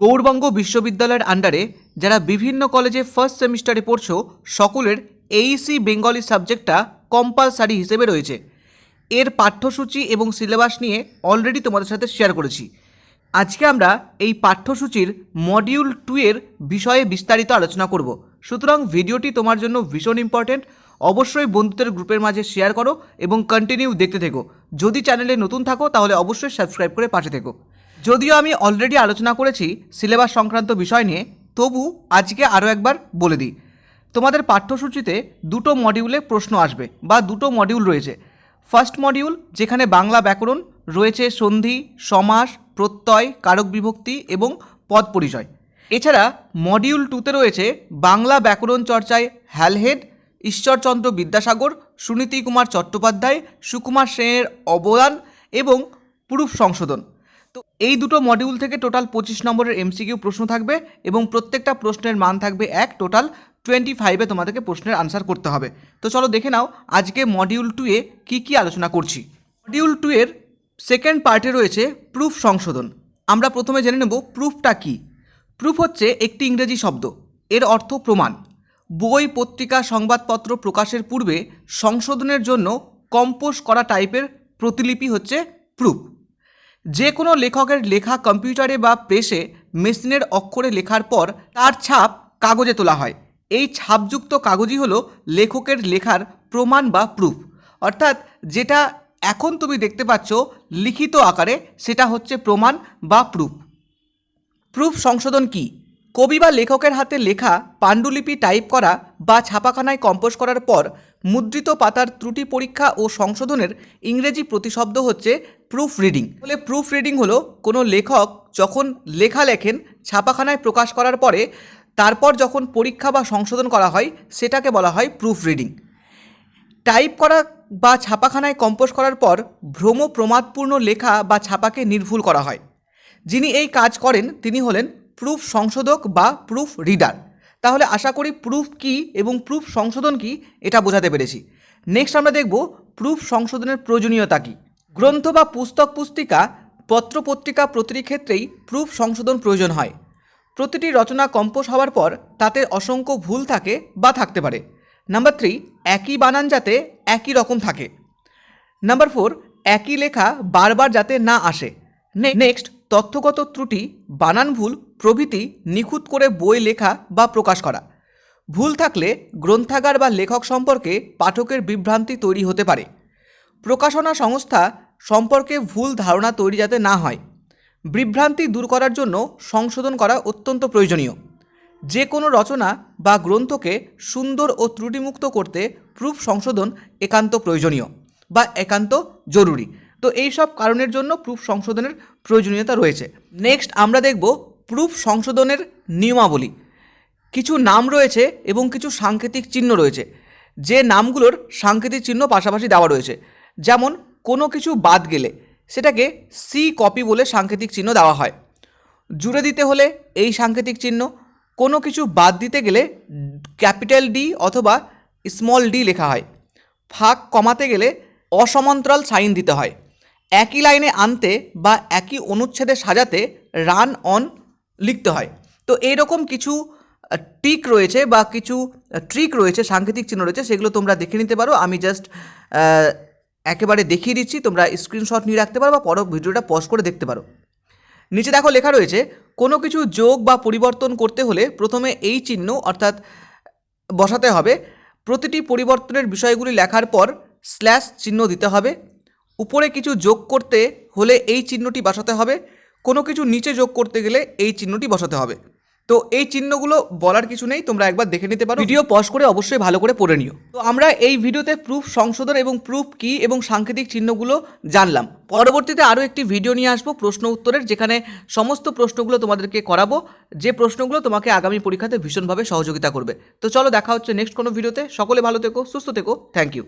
গৌরবঙ্গ বিশ্ববিদ্যালয়ের আন্ডারে যারা বিভিন্ন কলেজে ফার্স্ট সেমিস্টারে পড়ছো, সকলের এইসি বেঙ্গলি সাবজেক্টটা কম্পালসারি হিসেবে রয়েছে। এর পাঠ্যসূচি এবং সিলেবাস নিয়ে অলরেডি তোমাদের সাথে শেয়ার করেছি। আজকে আমরা এই পাঠ্যসূচির মডিউল টু এর বিষয়ে বিস্তারিত আলোচনা করব। সুতরাং ভিডিওটি তোমার জন্য ভীষণ ইম্পর্ট্যান্ট অবশ্যই বন্ধুদের গ্রুপের মাঝে শেয়ার করো এবং কন্টিনিউ দেখতে থেকো। যদি চ্যানেলে নতুন থাকো, তাহলে অবশ্যই সাবস্ক্রাইব করে পাশে থেকো। যদিও আমি অলরেডি আলোচনা করেছি সিলেবাস সংক্রান্ত বিষয় নিয়ে, তবু আজকে আরও একবার বলে দিই। তোমাদের পাঠ্যসূচিতে দুটো মডিউলে প্রশ্ন আসবে বা দুটো মডিউল রয়েছে। ফার্স্ট মডিউল যেখানে বাংলা ব্যাকরণ রয়েছে সন্ধি, সমাস, প্রত্যয়, কারক বিভক্তি এবং পদ পরিচয়। এছাড়া মডিউল টুতে রয়েছে বাংলা ব্যাকরণ চর্চায় হ্যালহেড ঈশ্বরচন্দ্র বিদ্যাসাগর, সুনীতি কুমার চট্টোপাধ্যায়, সুকুমার সেনের অবদান এবং প্রুফ সংশোধন। তো এই দুটো মডিউল থেকে টোটাল পঁচিশ নম্বরের এমসিকিউ প্রশ্ন থাকবে এবং প্রত্যেকটা প্রশ্নের মান থাকবে এক টোটাল টোয়েন্টি ফাইভে তোমাদেরকে প্রশ্নের আনসার করতে হবে। তো চলো দেখে নাও আজকে মডিউল টুয়ে কী কী আলোচনা করছি। মডিউল টু এর সেকেন্ড পার্টে রয়েছে প্রুফ সংশোধন। আমরা প্রথমে জেনে নেব প্রুফটা কী। প্রুফ হচ্ছে একটি ইংরেজি শব্দ। এর অর্থ প্রমাণ। বই, পত্রিকা, সংবাদপত্র প্রকাশের পূর্বে সংশোধনের জন্য কম্পোজ করা টাইপের প্রতিলিপি হচ্ছে প্রুফ যে কোনো লেখকের লেখা কম্পিউটারে বা প্রেসে মেশিনের অক্ষরে লেখার পর তার ছাপ কাগজে তোলা হয়। এই ছাপযুক্ত কাগজই হলো লেখকের লেখার প্রমাণ বা প্রুফ অর্থাৎ যেটা এখন তুমি দেখতে পাচ্ছ লিখিত আকারে সেটা হচ্ছে প্রমাণ বা প্রুফ প্রুফ সংশোধন কি? কবি বা লেখকের হাতে লেখা পাণ্ডুলিপি টাইপ করা বা ছাপাখানায় কম্পোজ করার পর মুদ্রিত পাতার ত্রুটি পরীক্ষা ও সংশোধনের ইংরেজি প্রতিশব্দ হচ্ছে প্রুফ রিডিং বলে প্রুফ রিডিং হলো কোনো লেখক যখন লেখা লেখেন, ছাপাখানায় প্রকাশ করার পরে তারপর যখন পরীক্ষা বা সংশোধন করা হয়, সেটাকে বলা হয় প্রুফ রিডিং টাইপ করা বা ছাপাখানায় কম্পোজ করার পর ভ্রম প্রমাদপূর্ণ লেখা বা ছাপাকে নির্ভুল করা হয়। যিনি এই কাজ করেন, তিনি হলেন প্রুফ সংশোধক বা প্রুফ রিডার তাহলে আশা করি প্রুফ কি এবং প্রুফ সংশোধন কি, এটা বোঝাতে পেরেছি। নেক্সট আমরা দেখব প্রুফ সংশোধনের প্রয়োজনীয়তা কী। গ্রন্থ বা পুস্তক পুস্তিকা পত্রপত্রিকা প্রতিটি ক্ষেত্রেই প্রুফ সংশোধন প্রয়োজন হয়। প্রতিটি রচনা কম্পোজ হওয়ার পর তাতে অসংখ্য ভুল থাকে বা থাকতে পারে। নাম্বার থ্রি একই বানান যাতে একই রকম থাকে। নাম্বার ফোর একই লেখা বারবার যাতে না আসে। নেক্সট তথ্যগত ত্রুটি, বানান ভুল প্রভৃতি নিখুঁত করে বই লেখা বা প্রকাশ করা। ভুল থাকলে গ্রন্থাগার বা লেখক সম্পর্কে পাঠকের বিভ্রান্তি তৈরি হতে পারে। প্রকাশনা সংস্থা সম্পর্কে ভুল ধারণা তৈরি যাতে না হয়। বিভ্রান্তি দূর করার জন্য সংশোধন করা অত্যন্ত প্রয়োজনীয়। যে কোনো রচনা বা গ্রন্থকে সুন্দর ও ত্রুটিমুক্ত করতে প্রুফ সংশোধন একান্ত প্রয়োজনীয় বা একান্ত জরুরি। তো এই সব কারণের জন্য প্রুফ সংশোধনের প্রয়োজনীয়তা রয়েছে। নেক্সট আমরা দেখব প্রুফ সংশোধনের নিয়মাবলী। কিছু নাম রয়েছে এবং কিছু সাংকেতিক চিহ্ন রয়েছে। যে নামগুলোর সাংকেতিক চিহ্ন পাশাপাশি দেওয়া রয়েছে। যেমন, কোনো কিছু বাদ গেলে সেটাকে সি কপি বলে সাংকেতিক চিহ্ন দেওয়া হয়। জুড়ে দিতে হলে এই সাংকেতিক চিহ্ন, কোনো কিছু বাদ দিতে গেলে ক্যাপিটাল ডি অথবা স্মল ডি লেখা হয়। ফাঁক কমাতে গেলে অসমান্তরাল সাইন দিতে হয়। একই লাইনে আনতে বা একই অনুচ্ছেদে সাজাতে রান অন লিখতে হয়। তো এইরকম কিছু টিক রয়েছে বা কিছু ট্রিক রয়েছে, সাংকেতিক চিহ্ন রয়েছে, সেগুলো তোমরা দেখে নিতে পারো। আমি জাস্ট একেবারে দেখিয়ে দিচ্ছি, তোমরা স্ক্রিনশট নিয়ে রাখতে পারো বা পরও ভিডিওটা পজ করে দেখতে পারো। নিচে দেখো লেখা রয়েছে, কোনো কিছু যোগ বা পরিবর্তন করতে হলে প্রথমে এই চিহ্ন, অর্থাৎ বসাতে হবে। প্রতিটি পরিবর্তনের বিষয়গুলি লেখার পর স্ল্যাশ চিহ্ন দিতে হবে। উপরে কিছু যোগ করতে হলে এই চিহ্নটি বসাতে হবে। কোনো কিছু নিচে যোগ করতে গেলে এই চিহ্নটি বসাতে হবে। তো এই চিহ্নগুলো বলার কিছু নেই তোমরা একবার দেখে নিতে পারো। ভিডিও পজ করে অবশ্যই ভালো করে পড়ে নিও। তো আমরা এই ভিডিওতে প্রুফ সংশোধন এবং প্রুফ কি এবং সাংকেতিক চিহ্নগুলো জানলাম। পরবর্তীতে আরও একটি ভিডিও নিয়ে আসব প্রশ্ন উত্তরের যেখানে সমস্ত প্রশ্নগুলো তোমাদেরকে করাবো। যে প্রশ্নগুলো তোমাকে আগামী পরীক্ষাতে ভীষণভাবে সহযোগিতা করবে। তো চলো দেখা হচ্ছে নেক্সট কোনো ভিডিওতে সকলে ভালো থেকো সুস্থ থেকো। Thank you